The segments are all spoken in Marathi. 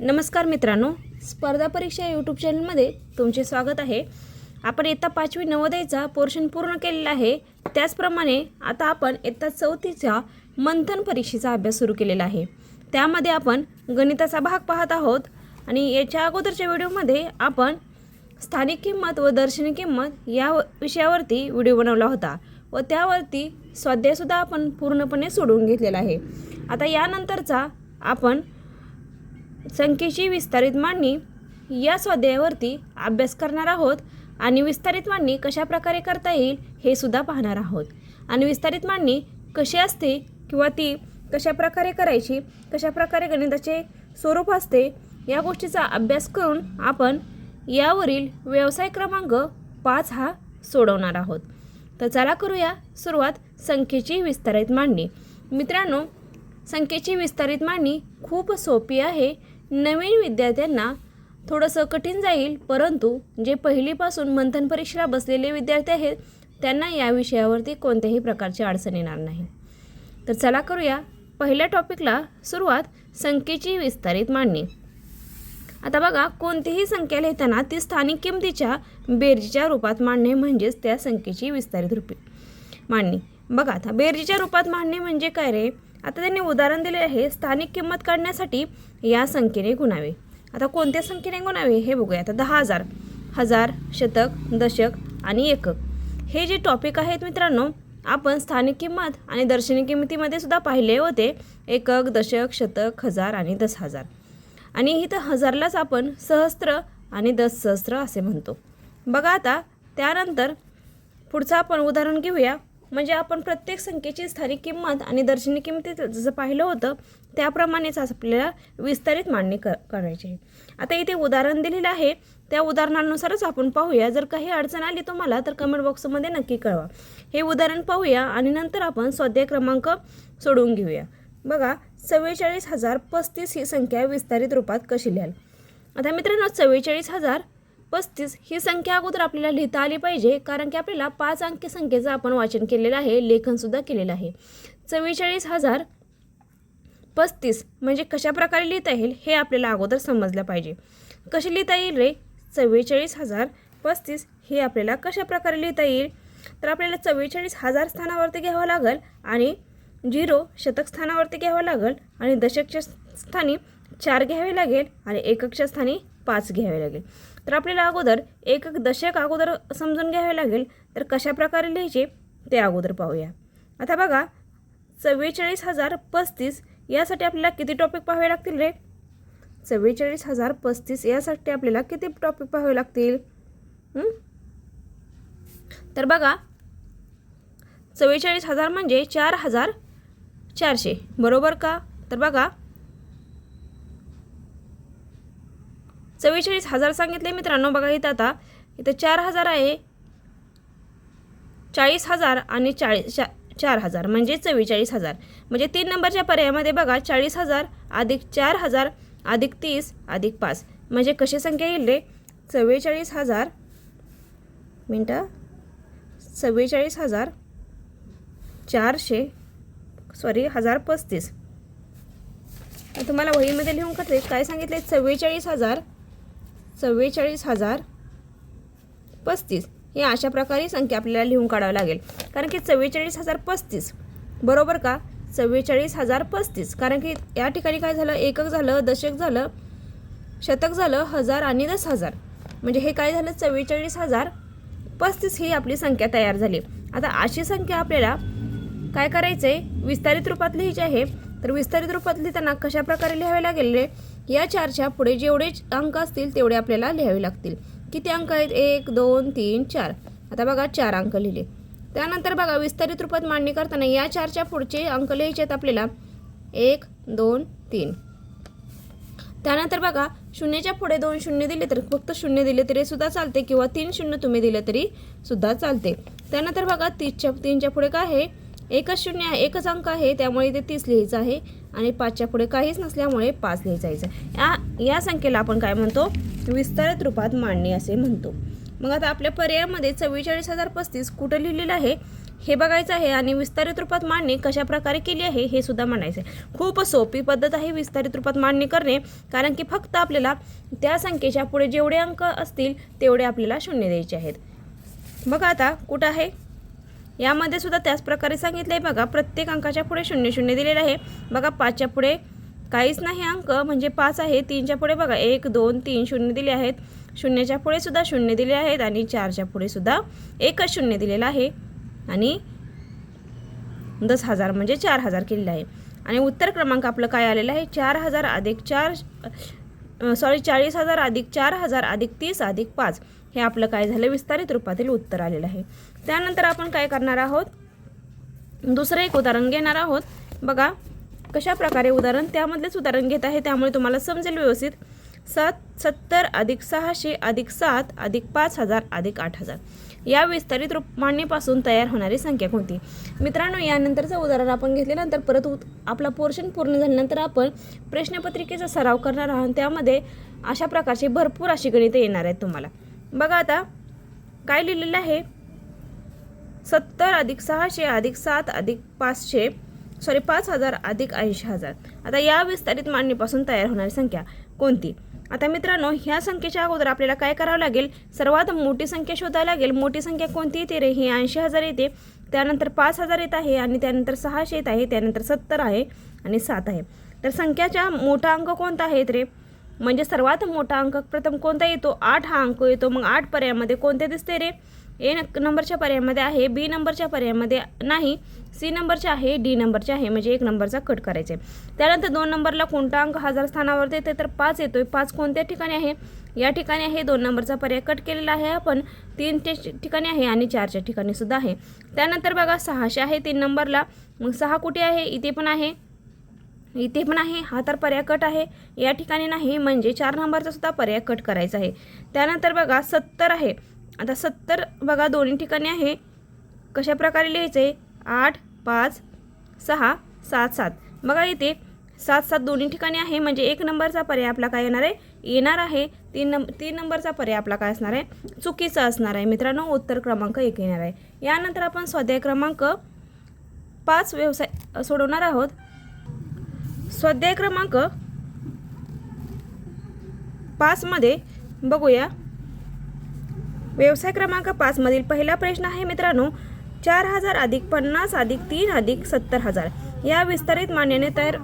नमस्कार मित्रांनो स्पर्धा परीक्षा यूट्यूब चॅनलमध्ये तुमचे स्वागत आहे. आपण इयत्ता पाचवी नवोदयचा पोर्शन पूर्ण केलेला आहे. त्याचप्रमाणे आता आपण इयत्ता चौथीच्या मंथन परीक्षेचा अभ्यास सुरू केलेला आहे. त्यामध्ये आपण गणिताचा भाग पाहत आहोत आणि याच्या अगोदरच्या व्हिडिओमध्ये आपण स्थानिक किंमत व दर्शनी किंमत या विषयावरती व्हिडिओ बनवला होता व त्यावरती स्वाध्यायसुद्धा आपण पूर्णपणे सोडवून घेतलेला आहे. आता यानंतरचा आपण संख्येची विस्तारित मांडणी या स्वाध्यायावरती अभ्यास करणार आहोत आणि विस्तारित मांडणी कशा प्रकारे करता येईल हे सुद्धा पाहणार आहोत. आणि विस्तारित मांडणी कशी असते किंवा ती कशा प्रकारे करायची कशा प्रकारे गणिताचे स्वरूप असते या गोष्टीचा अभ्यास करून आपण यावरील व्यवसाय क्रमांक पाच हा सोडवणार आहोत. तर चला करूया सुरुवात संख्येची विस्तारित मांडणी. मित्रांनो संख्येची विस्तारित मांडणी खूप सोपी आहे. नवीन विद्यार्थ्यांना थोडंसं कठीण जाईल परंतु जे पहिलीपासून मंथन परीक्षेला बसलेले विद्यार्थी आहेत त्यांना या विषयावरती कोणत्याही प्रकारची अडचण येणार नाही. तर चला करूया पहिल्या टॉपिकला सुरुवात संख्येची विस्तारित मांडणी. आता बघा कोणतीही संख्या लिहिताना ती स्थानिक किमतीच्या बेरजीच्या रूपात मांडणे म्हणजेच त्या संख्येची विस्तारित रूपी मांडणी. बघा आता बेरजीच्या रूपात मांडणे म्हणजे काय रे? आता त्यांनी उदाहरण दिले आहे स्थानिक किंमत काढण्यासाठी या संख्येने गुणावे. आता कोणत्या संख्येने गुणावे हे बघूया. आता दहा हजार हजार शतक दशक आणि एकक. हे जे टॉपिक आहेत मित्रांनो आपण स्थानिक किंमत आणि दर्शनी किंमतीमध्ये सुद्धा पाहिले होते. एकक दशक शतक हजार आणि दस हजार आणि इथं हजारलाच आपण सहस्त्र आणि दस सहस्त्र असे म्हणतो. बघा आता त्यानंतर पुढचं आपण उदाहरण घेऊया. म्हणजे आपण प्रत्येक संख्येची स्थानिक किंमत आणि दर्शनी किंमतीत जसं पाहिलं होतं त्याप्रमाणेच आपल्याला विस्तारित मांडणी कर करायची आहे. आता इथे उदाहरण दिलेलं आहे. त्या उदाहरणानुसारच आपण पाहूया. जर काही अडचण आली तुम्हाला तर कमेंट बॉक्समध्ये नक्की कळवा. हे उदाहरण पाहूया आणि नंतर आपण स्वाध्याय क्रमांक सोडवून घेऊया. बघा चव्वेचाळीस हजार पस्तीस ही संख्या विस्तारित रूपात कशी लिहाल? आता मित्रांनो चव्वेचाळीस हजार पस्तीस ही संख्या अगोदर आपल्याला लिहिता आली पाहिजे कारण की आपल्याला पाच अंकी संख्येचं आपण वाचन केलेलं आहे लेखनसुद्धा केलेलं आहे. चव्वेचाळीस हजार पस्तीस म्हणजे कशा प्रकारे लिहिता येईल हे आपल्याला अगोदर समजलं पाहिजे. कसे लिहिता येईल रे? चव्वेचाळीस हजार पस्तीस हे आपल्याला कशा प्रकारे लिहिता येईल? तर आपल्याला चव्वेचाळीस हजार स्थानावरती घ्यावं लागेल आणि झिरो शतक स्थानावरती घ्यावं लागेल आणि दशकच्या स्थानी चार घ्यावे लागेल आणि एककच्या स्थानी पाच घ्यावे लागेल. तर आपल्याला अगोदर एक दशक अगोदर समजून घ्यावे लागेल. तर कशा प्रकारे लिहायचे ते अगोदर पाहूया. आता बघा चव्वेचाळीस हजार पस्तीस यासाठी आपल्याला किती टॉपिक पाहावे लागतील रे? चव्वेचाळीस हजार पस्तीस यासाठी आपल्याला किती टॉपिक पाहावे लागतील? तर बघा चव्वेचाळीस हजार म्हणजे चार हजार चारशे. बरोबर का? तर बघा चव्वेचाळीस हजार सांगितले मित्रांनो बघा इथं आता. इथं चार हजार आहे. चाळीस हजार आणि चाळीस चा चार हजार म्हणजे चव्वेचाळीस हजार. म्हणजे तीन नंबरच्या पर्यायामध्ये बघा चाळीस हजार अधिक चार हजार अधिक तीस अधिक पाच. म्हणजे कशी संख्या येईल रे? चव्वेचाळीस हजार मिनटं. चव्वेचाळीस हजार चारशे सॉरी हजार पस्तीस. तुम्हाला वहीमध्ये लिहून करते काय सांगितले चव्वेचाळीस हजार चव्वेचाळीस हजार पस्तीस. हे अशा प्रकारे संख्या आपल्याला लिहून काढावी लागेल. कारण की चव्वेचाळीस हजार पस्तीस. बरोबर का? चव्वेचाळीस हजार पस्तीस. कारण की या ठिकाणी काय झालं? एकक झालं दशक झालं शतक झालं हजार आणि दस हजार. म्हणजे हे काय झालं? चव्वेचाळीस हजार पस्तीस ही आपली संख्या तयार झाली. आता अशी संख्या आपल्याला काय करायचं आहे विस्तारित रूपात लिहायची आहे. तर विस्तारित रूपात लिहिताना कशा प्रकारे लिहावे लागेल? या चारच्या पुढे जेवढे अंक असतील तेवढे आपल्याला लिहावे लागतील. किती अंक आहेत? एक दोन तीन चार. आता बघा चार अंक लिहिले. त्यानंतर बघा विस्तारित रूपात मांडणी करताना या चारच्या पुढचे अंक लिहायचे आहेत आपल्याला. एक दोन तीन. त्यानंतर बघा शून्याच्या पुढे दोन शून्य दिले तर फक्त शून्य दिले तरी सुद्धा चालते किंवा तीन शून्य तुम्ही दिले तरी सुद्धा चालते. त्यानंतर बघा तीसच्या तीनच्या पुढे काय आहे? एकच शून्य एकच अंक आहे त्यामुळे इथे तीस लिहायचं आहे आणि पाचच्या पुढे काहीच नसल्यामुळे पाच लिहायचं या या संख्येला आपण काय म्हणतो? विस्तारित रूपात मांडणी असे म्हणतो. मग आता आपल्या पर्यायामध्ये चव्वेचाळीस हजार पस्तीस कुठं लिहिलेलं आहे? हे बघायचं आहे आणि विस्तारित रूपात मांडणी कशा प्रकारे केली आहे हे सुद्धा म्हणायचं आहे. खूप सोपी पद्धत आहे विस्तारित रूपात मांडणी करणे कारण की फक्त आपल्याला त्या संख्येच्या पुढे जेवढे अंक असतील तेवढे आपल्याला शून्य द्यायचे आहेत. बघा आता कुठं आहे? यामध्ये सुद्धा त्याच प्रकारे सांगितलं आहे बघा प्रत्येक अंकाच्या पुढे शून्य शून्य दिलेलं आहे. बघा पाचच्या पुढे काहीच नाही अंक म्हणजे पाच आहे. तीनच्या पुढे बघा एक दोन तीन शून्य दिले आहेत. शून्याच्या पुढे सुद्धा शून्य दिले आहेत आणि चारच्या पुढे सुद्धा एकच शून्य दिलेलं आहे. आणि दस हजार म्हणजे चार हजार केलेलं आहे. आणि उत्तर क्रमांक आपलं काय आलेलं आहे? चार हजार अधिक चार सॉरी चाळीस हजार अधिक चार हजार अधिक तीस अधिक पाच. हे आपलं काय झालं? विस्तारित रूपातील उत्तर आलेलं आहे. त्यानंतर आपण काय करणार आहोत? दुसरं एक उदाहरण घेणार आहोत. बघा कशा प्रकारे उदाहरण? त्यामधलेच उदाहरण घेत आहे त्यामुळे तुम्हाला समजेल व्यवस्थित. सात सत्तर अधिक सहाशे अधिक सात अधिक पाच हजार अधिक आठ हजार. या विस्तारित रूप मांडणीपासून तयार होणारी संख्या कोणती? मित्रांनो यानंतरचं उदाहरण आपण घेतल्यानंतर परत आपला पोर्शन पूर्ण झाल्यानंतर आपण प्रश्नपत्रिकेचा सराव करणार आहोत. त्यामध्ये अशा प्रकारची भरपूर अशी गणितं येणार आहेत तुम्हाला. बघा आता काय लिहिलेलं आहे? सत्तर अधिक सहाशे अधिक सात अधिक पाचशे सॉरी पाच हजार अधिक ऐंशी हजार. आता या विस्तारित मांडणीपासून तयार होणारी संख्या कोणती? आता मित्रांनो ह्या संख्येच्या अगोदर आपल्याला काय करावं लागेल? सर्वात मोठी संख्या शोधायला लागेल. मोठी संख्या कोणती? येते रे ही ऐंशी हजार येते. त्यानंतर पाच हजार येत आहे आणि त्यानंतर सहाशे येत आहे त्यानंतर सत्तर आहे आणि सात आहे. तर संख्याच्या मोठा अंक कोणता आहे रे? म्हणजे सर्वात मोठा अंक प्रथम कोणता येतो? आठ हा अंक येतो. मग आठ पर्यायामध्ये कोणते दिसते रे? ए न- नंबरच्या पर्यायामध्ये आहे बी नंबरच्या पर्यायामध्ये नाही सी नंबरच्या आहे डी नंबरचे आहे म्हणजे एक नंबरचा कट करायचा. आहे त्यानंतर दोन नंबरला कोणता अंक हजार स्थानावर येते तर पाच येतोय. पाच कोणत्या ठिकाणी आहे? या ठिकाणी आहे दोन नंबरचा पर्याय कट केलेला आहे आपण. तीनच्या ठिकाणी आहे आणि चारच्या ठिकाणी सुद्धा आहे. त्यानंतर बघा सहाशे आहे तीन नंबरला. मग सहा कुठे आहे? इथे पण आहे. इथे पण आहे. हा तर पर्याय कट आहे. या ठिकाणी नाही म्हणजे चार नंबरचा सुद्धा पर्याय कट करायचा आहे. त्यानंतर बघा सत्तर आहे. आता सत्तर बघा दोन्ही ठिकाणी आहे. कशा प्रकारे लिहायचं आहे आठ पाच सहा सात सात. बघा इथे सात सात दोन्ही ठिकाणी आहे. म्हणजे एक नंबरचा पर्याय आपला काय येणार आहे? येणार आहे. तीन नंब तीन नंबरचा पर्याय आपला काय असणार आहे? चुकीचा असणार आहे. मित्रांनो उत्तर क्रमांक एक येणार आहे. यानंतर आपण स्वाध्याय क्रमांक पाच व्यवसाय सोडवणार आहोत. स्वाध्याय क्रमांक पाचमध्ये बघूया. व्यवसाय क्रमांक पाचमधील पहिला प्रश्न आहे मित्रांनो. चार हजार अधिक पन्नास अधिक तीन अधिक सत्तर हजार. या विस्तारित मान्याने तयार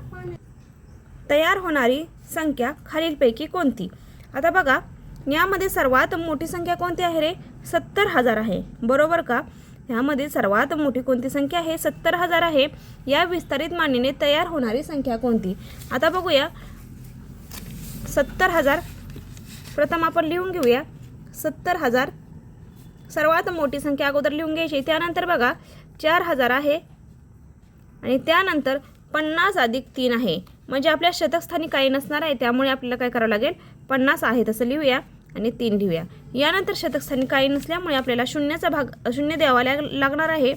तयार होणारी संख्या खालीलपैकी कोणती? आता बघा यामध्ये सर्वात मोठी संख्या कोणती आहे रे? सत्तर हजार आहे. बरोबर का? यामध्ये सर्वात मोठी कोणती संख्या आहे? सत्तर हजार आहे. या विस्तारित मान्यने तयार होणारी संख्या कोणती? आता बघूया. सत्तर हजार प्रथम आपण लिहून घेऊया. सत्तर हजार सर्वात मोठी संख्या अगोदर लिहून घ्यायची. त्यानंतर बघा चार हजार आहे. आणि त्यानंतर पन्नास अधिक तीन आहे. म्हणजे आपल्या शतकस्थानी काही नसणार आहे त्यामुळे आपल्याला काय करावं लागेल? पन्नास आहे तसं लिहूया आणि तीन लिहूया. यानंतर शतकस्थानी काही नसल्यामुळे आपल्याला शून्याचा भाग शून्य द्यावा लाग लागणार आहे.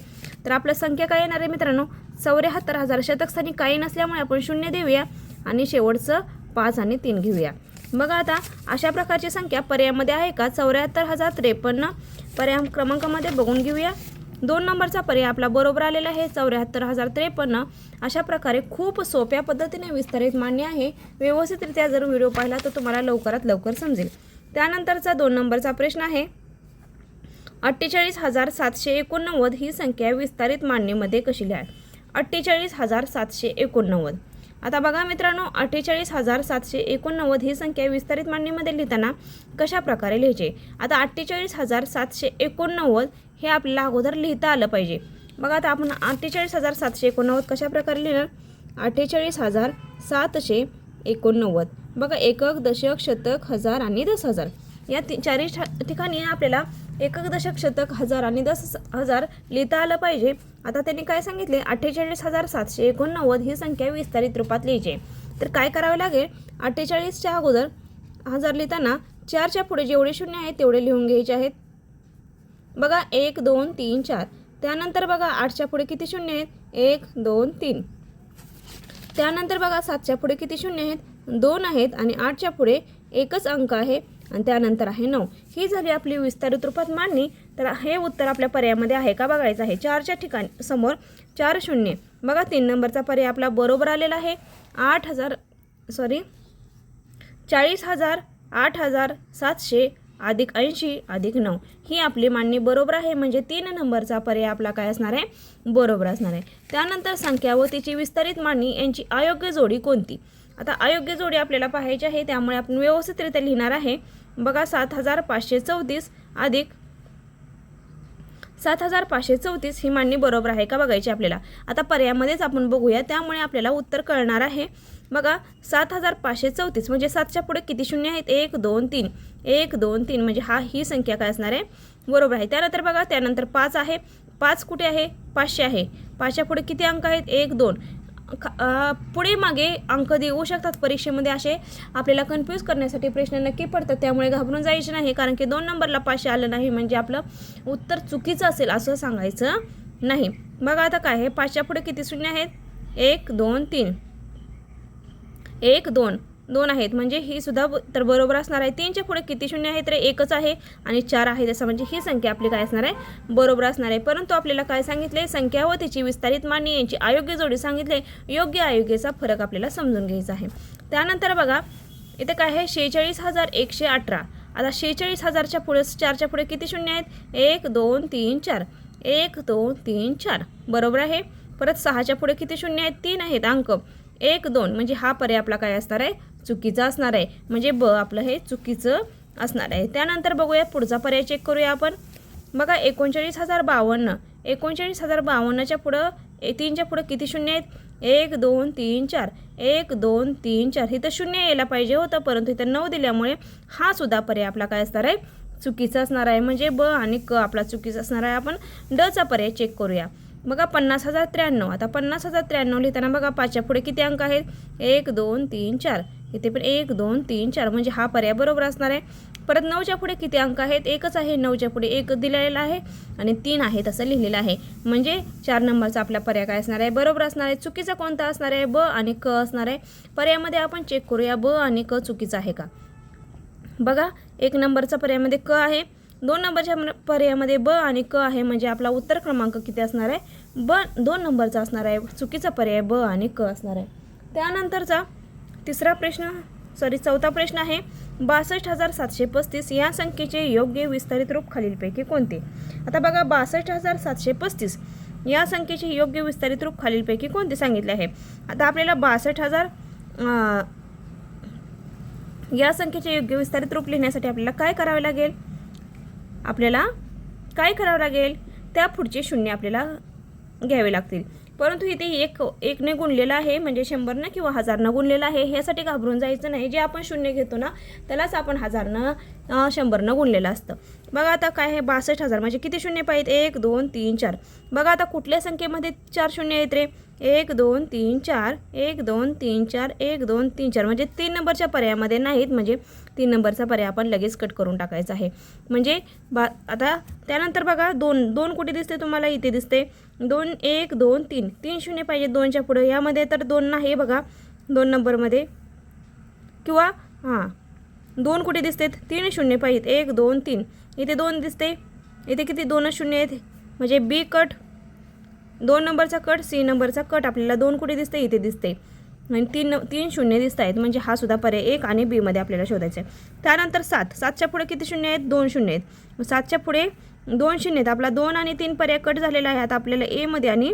तर आपल्या संख्या काय येणार आहे मित्रांनो? चौऱ्याहत्तर हजार. शतकस्थानी काही नसल्यामुळे आपण शून्य देऊया आणि शेवटचं पाच आणि तीन घेऊया. बघा आता अशा प्रकारची संख्या पर्यायामध्ये आहे का? चौऱ्याहत्तर हजार त्रेपन्न पर्याय क्रमांकामध्ये बघून घेऊया. दोन नंबरचा पर्याय आपला बरोबर आलेला आहे चौऱ्याहत्तर हजार त्रेपन्न. अशा प्रकारे खूप सोप्या पद्धतीने विस्तारित मान्य आहे. व्यवस्थितरित्या जर व्हिडिओ पाहिला तर तुम्हाला लवकरात लवकर समजेल. त्यानंतरचा दोन नंबरचा प्रश्न आहे. अठ्ठेचाळीस हजार सातशे एकोणनव्वद ही संख्या विस्तारित मांडणीमध्ये कशी लिहा अठ्ठेचाळीस हजार सातशे एकोणनव्वद. आता बघा मित्रांनो अठ्ठेचाळीस हजार सातशे एकोणनव्वद ही संख्या विस्तारित मांडणीमध्ये लिहिताना कशा प्रकारे लिहायचे? आता अठ्ठेचाळीस हजार सातशे एकोणनव्वद हे आपल्याला अगोदर लिहिता आलं पाहिजे. बघा आता आपण अठ्ठेचाळीस हजार सातशे एकोणनव्वद कशाप्रकारे लिहिणार अठ्ठेचाळीस हजार सातशे एकोणनव्वद. बघा एकक दशक शतक हजार आणि दस हजार या ती चारही ठा- ठिकाणी आपल्याला एकक दशक शतक हजार आणि दस हजार लिहिता आलं पाहिजे. आता त्यांनी काय सांगितले? अठ्ठेचाळीस हजार सातशे एकोणनव्वद ही संख्या विस्तारित रूपात लिहायची आहे. तर काय करावे लागेल? अठ्ठेचाळीसच्या अगोदर हजार लिहिताना चारच्या पुढे जेवढे शून्य आहेत तेवढे लिहून घ्यायचे आहेत. बघा एक दोन तीन चार. त्यानंतर बघा आठच्या पुढे किती शून्य आहेत? एक दोन तीन. त्यानंतर बघा सातच्या पुढे किती शून्य आहेत? दोन आहेत आणि आठच्या पुढे एकच अंक आहे. आणि त्यानंतर आहे नऊ. ही झाली आपली विस्तारित रूपात मांडणी. तर हे उत्तर आपल्या पर्यायामध्ये आहे का बघायचं आहे. चारच्या ठिकाणी समोर चार शून्य. बघा तीन नंबरचा पर्याय आपला बरोबर आलेला आहे. आठ हजार सॉरी चाळीस हजार आठ हजार सातशे अधिक ऐंशी अधिक नऊ. ही आपली मांडणी बरोबर आहे. म्हणजे तीन नंबरचा पर्याय आपला काय असणार आहे? बरोबर असणार आहे. त्यानंतर संख्या व तिची विस्तारित मांडणी. यांची अयोग्य जोडी कोणती? आता अयोग्य जोडी आपल्याला पाहायची आहे त्यामुळे आपण व्यवस्थितरित्या लिहिणार आहे. बघा सात हजार पाचशे चौतीस अधिक सात हजार पाचशे चौतीस ही मांडणी बरोबर आहे का बघायची आपल्याला? आता पर्यायामध्येच आपण बघूया त्यामुळे आपल्याला उत्तर कळणार आहे. बघा सात हजार पाचशे चौतीस म्हणजे सातच्या पुढे किती शून्य आहेत? एक दोन तीन. एक दोन तीन म्हणजे हा ही संख्या काय असणार आहे? बरोबर आहे. त्यानंतर बघा त्यानंतर पाच आहे. पाच कुठे आहे? पाचशे आहे. पाचच्या पुढे किती अंक आहेत? एक दोन. पुढे मागे अंक देऊ शकतात परीक्षेमध्ये असे आपल्याला कन्फ्यूज करण्यासाठी प्रश्न नक्की पडतात. त्यामुळे घाबरून जायचे नाही कारण की दोन नंबरला पाचशे आलं नाही म्हणजे आपलं उत्तर चुकीचं असेल असं सांगायचं नाही. बघा आता काय आहे पाचच्या पुढे किती शून्य आहेत? एक दोन तीन. एक दोन. दोन आहेत. म्हणजे ही सुद्धा तर बरोबर असणार आहे. तीनच्या पुढे किती शून्य आहे तर एकच आहे आणि चार आहे. तसं म्हणजे ही संख्या आपली काय असणार आहे? बरोबर असणार आहे. परंतु आपल्याला काय सांगितले? संख्या व तिची विस्तारित मांडणी यांची अयोग्य जोडी सांगितले. योग्य अयोग्यचा फरक आपल्याला समजून घ्यायचा आहे. त्यानंतर बघा इथे काय आहे? शेहेचाळीस हजार एकशे अठरा. आता शेहेचाळीस हजारच्या पुढे चारच्या पुढे किती शून्य आहेत? एक दोन तीन चार. एक दोन तीन चार. बरोबर आहे? परत सहाच्या पुढे किती शून्य आहेत? तीन आहेत अंक. एक दोन. म्हणजे हा पर्याय आपला काय असणार आहे? चुकीचा असणार आहे. म्हणजे ब आपलं हे चुकीचं असणार आहे. त्यानंतर बघूया पुढचा पर्याय चेक करूया आपण. बघा एकोणचाळीस हजार बावन्न. एकोणचाळीस हजार बावन्नच्या पुढं ए तीनच्या पुढं किती शून्य आहेत? एक दोन तीन चार. एक दोन तीन चार. इथं शून्य यायला पाहिजे होतं परंतु इथं नऊ दिल्यामुळे हा सुद्धा पर्याय आपला काय असणार आहे? चुकीचा असणार आहे. म्हणजे ब आणि क आपला चुकीचा असणार आहे. आपण डचा पर्याय चेक करूया. बघा पन्नास हजार त्र्याण्णव. आता पन्नास हजार त्र्याण्णव लिहिताना बघा पाचच्या पुढे किती अंक आहेत? एक दोन तीन चार. इथे पण एक दोन तीन चार. म्हणजे हा पर्याय बरोबर असणार आहे. परत नऊच्या पुढे किती अंक आहेत? एकच आहे. नऊच्या पुढे एक दिलेला आहे आणि तीन आहेत असं लिहिलेलं आहे. म्हणजे चार नंबरचा आपला पर्याय काय असणार आहे? बरोबर असणार आहे. चुकीचा कोणता असणार आहे? ब आणि क असणार आहे. पर्यायामध्ये आपण चेक करूया. ब आणि क चुकीचा आहे का? बघा एक नंबरचा पर्यायामध्ये क आहे. दोन नंबरच्या म- पर्यायामध्ये ब आणि क आहे म्हणजे आपला उत्तर क्रमांक किती असणार आहे? ब दोन नंबरचा असणार आहे. चुकीचा पर्याय ब आणि क असणार आहे. त्यानंतरचा तिसरा प्रश्न सॉरी चौथा प्रश्न आहे बासष्ट हजार सातशे पस्तीस या संख्येचे योग्य विस्तारित रूप खालीलपैकी कोणते? आता बघा बासष्ट हजार सातशे पस्तीस या संख्येचे योग्य विस्तारित रूप खालीलपैकी कोणते सांगितले आहे? आता आपल्याला बासष्ट हजार या संख्येचे योग्य विस्तारित रूप लिहिण्यासाठी आपल्याला काय करावे लागेल? आपल्याला काय करावं लागेल? त्या पुढचे शून्य आपल्याला घ्यावे लागतील. परंतु इथे एक एकने गुणलेलं आहे म्हणजे शंभरनं किंवा हजारनं गुणलेलं आहे ह्यासाठी घाबरून जायचं नाही. जे आपण शून्य घेतो ना त्यालाच आपण हजारनं शंभरनं गुणलेलं असतं. बघा आता काय आहे बासष्ट हजार. म्हणजे किती शून्य पाहिजेत? एक दोन तीन चार. बघा आता कुठल्या संख्येमध्ये चार शून्य आहेत रे? एक दोन तीन चार. एक दोन तीन चार. एक दोन तीन चार. म्हणजे तीन नंबरच्या पर्यायामध्ये नाहीत. म्हणजे तीन नंबरचा पर्याय आपण लगेच कट करून टाकायचा आहे. म्हणजे बा आता त्यानंतर बघा दोन दोन कुठे दिसते तुम्हाला इथे दिसते. दोन एक दोन तीन. तीन शून्य पाहिजे दोनच्या पुढं. यामध्ये तर दोन नाही बघा दोन नंबरमध्ये. किंवा हां दोन कुठे दिसतात तीन शून्य पाहिजेत एक दोन तीन. इथे दोन दिसते. इथे किती? दोनच शून्य आहेत. म्हणजे बी कट दोन नंबरचा कट सी नंबरचा कट. आपल्याला दोन कुठे दिसते इथे दिसते. आणि तीन तीन शून्य दिसत आहेत. म्हणजे हा सुद्धा पर्याय एक आणि बीमध्ये आपल्याला शोधायचा आहे त्यानंतर सात. सातच्या पुढे किती शून्य आहेत? दोन शून्य आहेत. सातच्या पुढे दोन शून्य आहेत. आपला दोन आणि तीन पर्याय कट झालेला आहे. आता आपल्याला एमध्ये आणि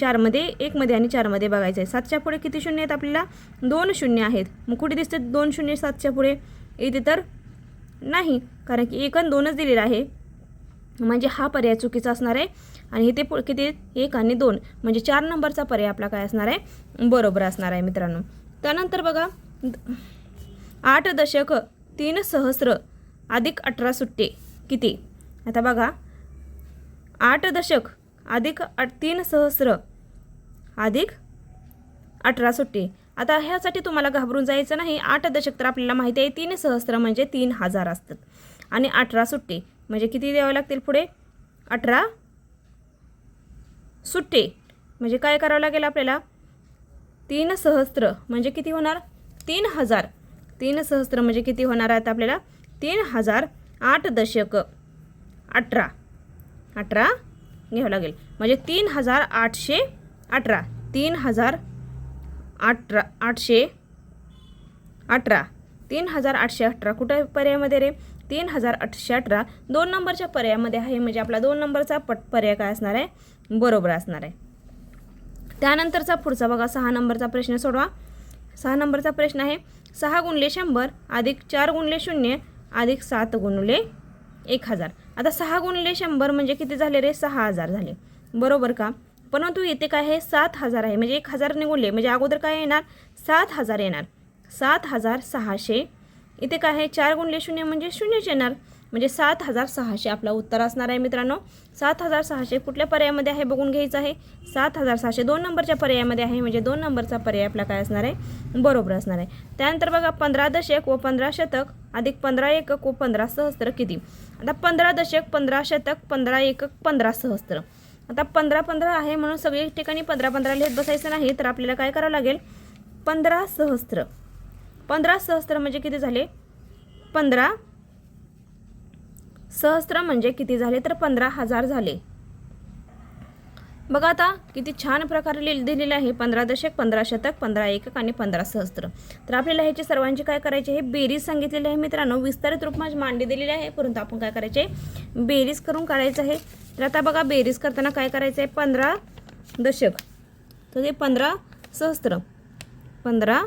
चारमध्ये एकमध्ये आणि चारमध्ये बघायचं आहे सातच्या पुढे किती शून्य आहेत? आपल्याला दोन शून्य आहेत. मग कुठे दिसते दोन शून्य सातच्या पुढे? इथे तर नाही. कारण की एक आणि दोनच दिलेला आहे. म्हणजे हा पर्याय चुकीचा असणार आहे. आणि इथे पु किती? एक आणि दोन. म्हणजे चार नंबरचा पर्याय आपला काय असणार आहे? बरोबर असणार आहे मित्रांनो. त्यानंतर बघा द- आठ दशक तीन सहस्र अधिक अठरा सुट्टे. किती? आता बघा आठ दशक अधिक आठ तीन सहस्र अधिक अठरा सुट्टी. आता ह्यासाठी तुम्हाला घाबरून जायचं नाही. आठ दशक तर आपल्याला माहिती आहे तीन सहस्र म्हणजे तीन हजार असतात. आणि अठरा सुट्टी. म्हणजे किती द्यावे लागतील पुढे? अठरा सुट्टे. म्हणजे काय करावं लागेल आपल्याला? तीन सहस्त्र म्हणजे किती होणार? तीन हजार. तीन सहस्त्र म्हणजे किती होणार आहेत आपल्याला? तीन हजार आठ दशक अठरा. अठरा घ्यावं लागेल. म्हणजे तीन हजार आठशे अठरा. तीन हजार अठरा आठशे अठरा. तीन हजार आठशे अठरा. कुठं पर्यायामध्ये रे? तीन हजार आठशे अठरा. दोन नंबरच्या पर्यायामध्ये आहे. म्हणजे आपला दोन नंबरचा पट पर्याय काय असणार आहे? बरोबर असणार आहे. त्यानंतरचा पुढचा बघा सहा नंबरचा प्रश्न सोडवा. सहा नंबरचा प्रश्न आहे सहा गुणले शंभर अधिक चार गुणले शून्य अधिक सात गुणले एक हजार. आता सहा गुणले शंभर म्हणजे किती झाले रे? सहा हजार झाले. बरोबर का? परंतु इथे काय आहे? सात हजार आहे. म्हणजे एक हजार निघुले. म्हणजे अगोदर काय येणार? सात हजार येणार. सात हजार सहाशे. इथे काय आहे? चार गुणले शून्य म्हणजे शून्यच येणार. म्हणजे सात हजार सहाशे आपला उत्तर असणार आहे मित्रांनो. सात हजार सहाशे कुठल्या पर्यायामध्ये आहे बघून घ्यायचं आहे. सात हजार सहाशे दोन नंबरच्या पर्यायामध्ये आहे म्हणजे दोन नंबरचा पर्याय आपला काय असणार आहे? बरोबर असणार आहे. त्यानंतर बघा पंधरा दशक व पंधरा शतक अधिक पंधरा एकक व पंधरा सहस्त्र किती? आता पंधरा दशक पंधरा शतक पंधरा एकक पंधरा सहस्त्र. आता पंधरा पंधरा आहे म्हणून सगळी ठिकाणी पंधरा पंधरा लिहित बसायचं नाही तर आपल्याला काय करावं लागेल? पंधरा सहस्त्र. पंधरा सहस्त्र म्हणजे किती झाले? पंधरा सहस्त्र म्हणजे किती झाले तर पंधरा हजार झाले. बघा आता किती छान प्रकारे लिहि दिलेले आहे. पंधरा दशक पंधरा शतक पंधरा एकक आणि पंधरा सहस्त्र तर आपल्याला ह्याची सर्वांची काय करायची आहे? बेरीज सांगितलेली आहे मित्रांनो. विस्तारित रूपात मांडी दिलेली आहे. परंतु आपण काय करायचे? बेरीज करून काढायचं आहे. तर आता बघा बेरीज करताना काय करायचं आहे? पंधरा दशक. तर ते पंधरा सहस्त्र पंधरा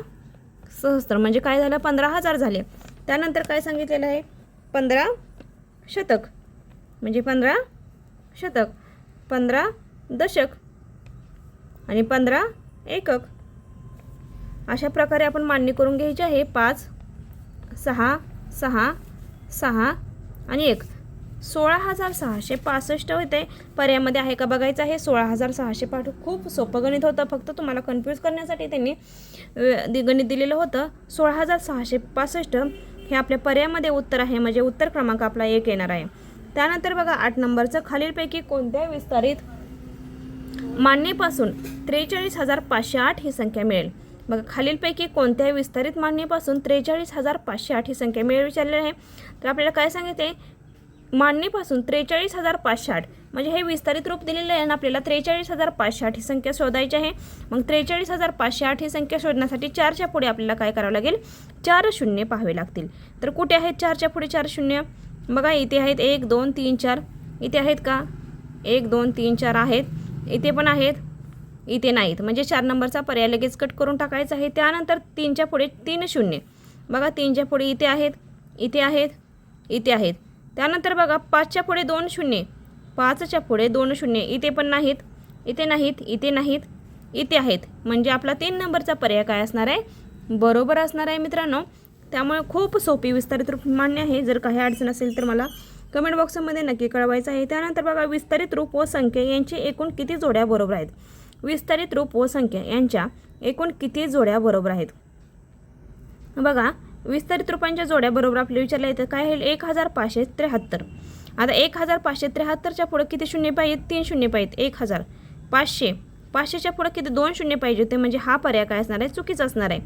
सहस्त्र म्हणजे काय झालं? पंधरा हजार झाले. त्यानंतर काय सांगितलेलं आहे? पंधरा शतक. म्हणजे पंधरा शतक. पंधरा दशक. आणि पंधरा एकक. अशा प्रकारे आपण मांडणी करून घ्यायची आहे. पाच सहा सहा सहा आणि एक. सोळा हजार सहाशे पासष्ट होते. पर्यायामध्ये आहे का बघायचं आहे. सोळा हजार सहाशे पाठ खूप सोपं गणित होतं. फक्त तुम्हाला कन्फ्यूज करण्यासाठी त्यांनी दि- गणित दिलेलं होतं. सोळा हजार सहाशे पासष्ट हे आपल्या पर्यायामध्ये उत्तर आहे म्हणजे उत्तर क्रमांक आपला एक येणार आहे. त्यानंतर बघा आठ नंबरचं खालीलपैकी कोणत्या विस्तारित मांडणीपासून त्रेचाळीस हजार पाचशे आठ ही संख्या मिळेल. बघा खालीलपैकी कोणत्याही विस्तारित मांडणीपासून त्रेचाळीस हजार पाचशे आठ ही संख्या मिळेल विचारलेली आहे. तर आपल्याला काय सांगितले मांडणीपासून त्रेचाळीस हजार पाचशे आठ. म्हणजे हे विस्तारित रूप दिलेलं आहे आणि आपल्याला त्रेचाळीस हजार पाचशे आठ ही संख्या शोधायची आहे. मग त्रेचाळीस हजार पाचशे आठ ही संख्या शोधण्यासाठी चारच्या पुढे आपल्याला काय करावं लागेल? चार शून्य पाहावे लागतील. तर कुठे आहेत चारच्या पुढे चार शून्य? बघा इथे आहेत एक दोन तीन चार. इथे आहेत का? एक दोन तीन चार आहेत. इथे पण आहेत. इथे नाहीत. म्हणजे चार नंबरचा पर्याय लगेच कट करून टाकायचा आहे. त्यानंतर तीनच्या पुढे तीन शून्य. बघा तीनच्या पुढे इथे आहेत. इथे आहेत. इथे आहेत. त्यानंतर बघा पाचच्या पुढे दोन शून्य. पाचच्या पुढे दोन शून्य. इथे पण नाहीत. इथे नाहीत. इथे नाहीत. इथे आहेत. म्हणजे आपला तीन नंबरचा पर्याय काय असणार आहे? बरोबर असणार आहे मित्रांनो. त्यामुळे खूप सोपी विस्तारित रूप मान्य आहे. जर काही अडचण असेल तर मला कमेंट बॉक्समध्ये नक्की कळवायचं आहे. त्यानंतर बघा विस्तारित रूप व संख्या यांची एकूण किती जोड्या बरोबर आहेत? विस्तारित रूप व संख्या यांच्या एकूण किती जोड्या बरोबर आहेत? बघा विस्तारित रुपयांच्या जोड्या बरोबर आपल्याला विचारलं येतं काय होईल? एक हजार पाचशे त्र्याहत्तर. आता एक हजार पाचशे त्र्याहत्तरच्या पुढं किती शून्य पाहिजेत तीन शून्य पाहिजेत एक हजार पाचशे. पाचशेच्या पुढं किती? दोन शून्य पाहिजे होते. म्हणजे हा पर्याय काय असणार आहे? चुकीचा असणार आहे.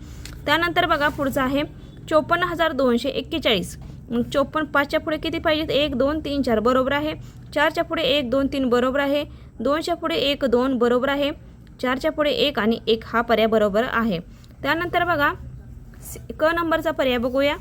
त्यानंतर बघा पुढचा आहे. चोपन्न हजार दोनशे एक्केचाळीस. मग चोपन्न पाचच्या पुढे किती पाहिजेत? एक दोन तीन चार बरोबर आहे. चारच्या पुढे एक दोन तीन बरोबर आहे. दोनच्या पुढे एक दोन बरोबर आहे. चारच्या पुढे एक आणि एक हा पर्याय बरोबर आहे. त्यानंतर बघा क नंबरचा पर्याय बघूया.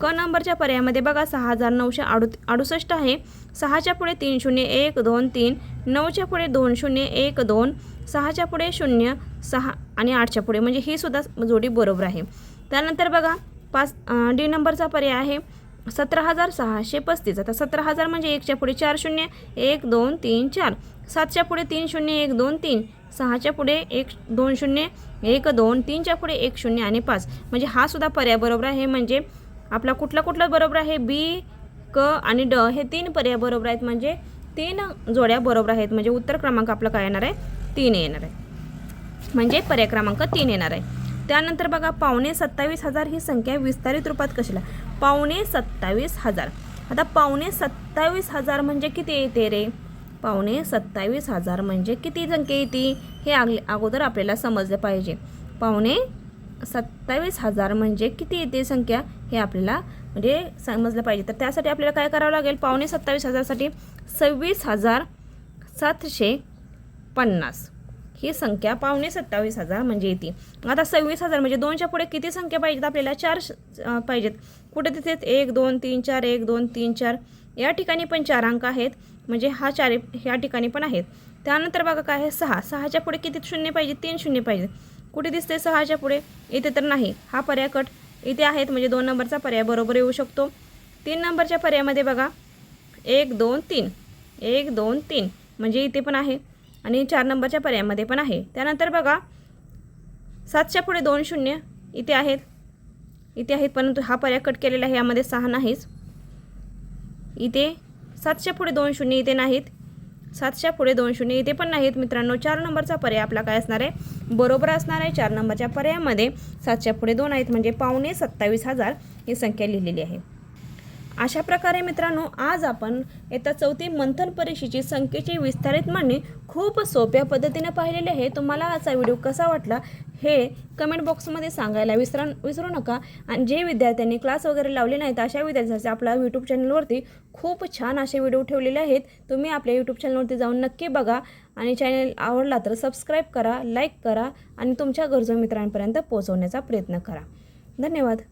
क नंबरच्या पर्यायामध्ये बघा सहा हजार नऊशे अडु अडुसष्ट आहे. सहाच्या पुढे तीन शून्य एक दोन तीन नऊच्या पुढे दोन शून्य एक दोन सहाच्या पुढे शून्य सहा आणि आठच्या पुढे. म्हणजे ही सुद्धा जोडी बरोबर आहे. त्यानंतर बघा पाच डी नंबरचा पर्याय आहे. सतरा हजार सहाशे पस्तीस. आता सतरा हजार म्हणजे एकच्या पुढे चार शून्य एक दोन तीन चार. सातच्या पुढे तीन शून्य एक दोन तीन. सहाच्या पुढे एक दोन शून्य एक दोन तीनच्या पुढे एक शून्य आणि पाच. म्हणजे हा सुद्धा पर्याय बरोबर आहे. म्हणजे आपला कुठला कुठला बरोबर आहे? बी क आणि ड हे तीन पर्याय बरोबर आहेत. म्हणजे तीन जोड्या बरोबर आहेत. म्हणजे उत्तर क्रमांक आपला काय येणार आहे? तीन येणार आहे. म्हणजे पर्याय क्रमांक तीन येणार आहे. त्यानंतर बघा पावणे सत्तावीस हजार ही संख्या विस्तारित रूपात कशाला? पावणे सत्तावीस हजार. आता पावणे सत्तावीस हजार म्हणजे किती येते रे? पावणे सत्तावीस हजार म्हणजे किती संख्या येते? हे आग अगोदर आपल्याला समजलं पाहिजे. पावणे सत्तावीस हजार म्हणजे किती येते संख्या? हे आपल्याला म्हणजे समजलं पाहिजे. तर त्यासाठी आपल्याला काय करावं लागेल? पावणे सत्तावीस हजारसाठी सव्वीस हजार सातशे पन्नास. ही संख्या पावणे सत्तावीस हजार म्हणजे येते. आता सव्वीस हजार म्हणजे दोनच्या पुढे किती संख्या पाहिजेत आपल्याला? चार पाहिजेत. कुठे तिथे एक दोन तीन चार एक दोन तीन चार. या ठिकाणी पण चार अंक आहेत. म्हणजे हा चार ह्या ठिकाणी पण आहेत. त्यानंतर बघा काय आहे सहा. सहाच्या पुढे किती शून्य पाहिजे? तीन शून्य पाहिजे. कुठे दिसते सहाच्या पुढे? इथे तर नाही. हा पर्याय कट. इथे आहेत म्हणजे दोन नंबरचा पर्याय बरोबर येऊ शकतो. तीन नंबरच्या पर्यायामध्ये बघा. एक दोन तीन. एक दोन तीन. म्हणजे इथे पण आहे. आणि चार नंबरच्या पर्यायामध्ये पण आहे. त्यानंतर बघा. सातच्या पुढे दोन शून्य. इथे आहेत. इथे आहेत परंतु हा पर्याय कट केलेला आहे. यामध्ये सहा नाहीच. इथे सातशे पुढे दोन शून्य इथे नाहीत. सातशे पुढे दोन शून्य इथे पण नाहीत. मित्रांनो चार नंबरचा पर्याय आपला काय असणार आहे? बरोबर असणार आहे चार नंबरच्या पर्यायामध्ये. सातशे पुढे दोन आहेत म्हणजे पावणे सत्तावीस हजार ही संख्या लिहिलेली आहे. अशा प्रकारे मित्रांनो आज आपण येत्या चौथी मंथन परीक्षेची संख्येची विस्तारित मांडणी खूप सोप्या पद्धतीने पाहिलेली आहे. तुम्हाला आजचा व्हिडिओ कसा वाटला? हे कमेंट बॉक्समध्ये सांगायला विसरा विसरू नका. आणि जे विद्यार्थ्यांनी क्लास वगैरे लावले नाहीत अशा विद्यार्थ्यांचे आपल्या यूट्यूब चॅनलवरती खूप छान असे व्हिडिओ ठेवलेले आहेत. तुम्ही आपल्या यूट्यूब चॅनलवरती जाऊन नक्की बघा. आणि चॅनल आवडला तर सबस्क्राईब करा लाईक करा आणि तुमच्या गरजू मित्रांपर्यंत पोहोचवण्याचा प्रयत्न करा. धन्यवाद.